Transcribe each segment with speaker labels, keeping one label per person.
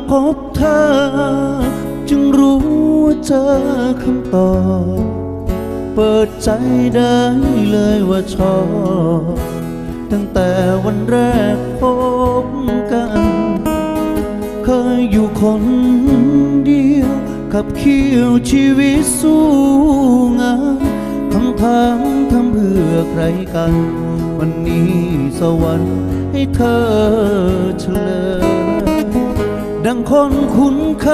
Speaker 1: ได้มาพบเธอ จึงรู้ว่าเจอคำตอบ เปิดใจได้เลยว่าชอบ ตั้งแต่วันแรกพบกัน เคยอยู่คนเดียวขับเคี่ยวชีวิตสู้งานทำทางทำเพื่อใครกัน วันนี้สวรรค์ให้เธอเฉลยดัง คนคุ้นเค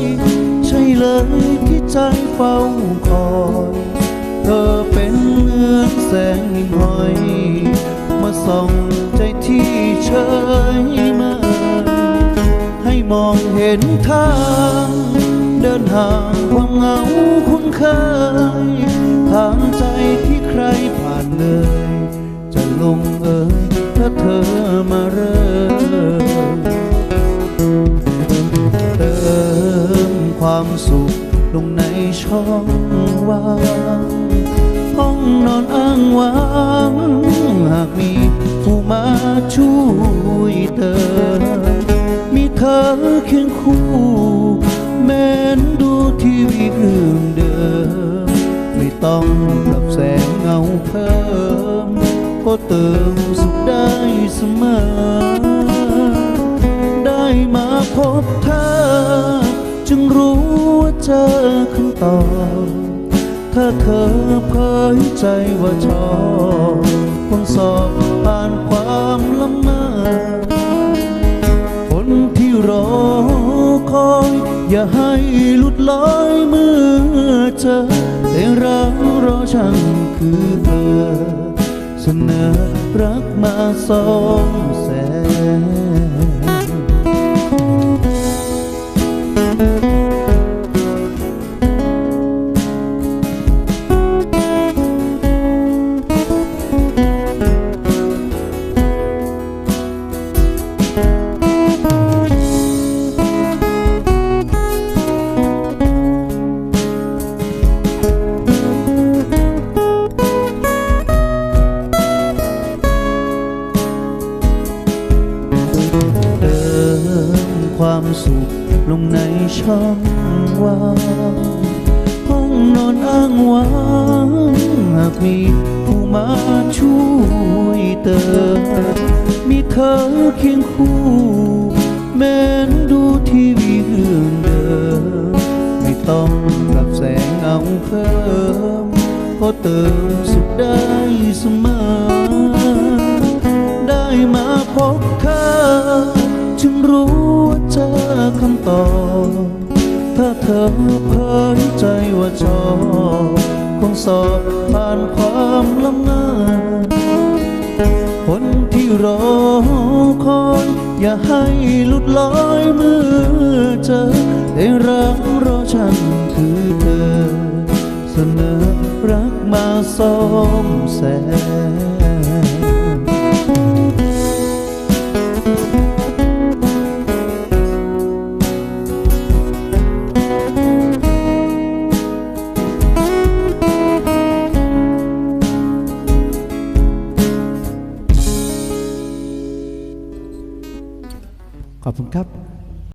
Speaker 1: ย ใช่เลยที่ใจเฝ้าคอย เธอเป็นเหมือนแสงหอย มาส่องใจที่เฉยเมาให้มองเห็นทาง เดินห่างความเหงาคุ้นเคย ทางใจที่ใครผ่านเลย จะลงเอยถ้าเธอมาเริ่ องว่างห้องนอนอ้างว้างหากมีผู้มาช่วยเติมมีเธอเคียงคู่แม้นดูทีวีเรื่องเดิม ไม่ต้องปรับแสงเงาเพิ่มก็เติมสุขได้เสมอ ได้มาพบเธอ จึงรู้ว่าเจอคำตอบถ้าเธอเผยใจว่าชอบคงสอบผ่านความละเมอคนที่รอคอย อย่าให้หลุดลอยเมื่อเจอแต่รักรอช่างคือเธอ เสนอรักมาสองแสน ความสุข ลงในช่องว่างห้องนอนอ้างว้างหากมีผู้มาช่วยเติม มีเธอเคียงคู่ แม้นดูทีวีเรื่องเดิม ไม่ต้องปรับแสงเงาเพิ่มก็เติมสุขได้เสมอได้มาพบเธอ จึงรู้ เจอคำตอบถ้าเธอเผยใจว่าชอบคงสอบผ่านความละเมอคนที่รอคอยอย่าให้หลุดลอยเมื่อเจอได้รักรอฉันคือเธอ เสนอรักมาซ่อมแซม ขอบคุณครับ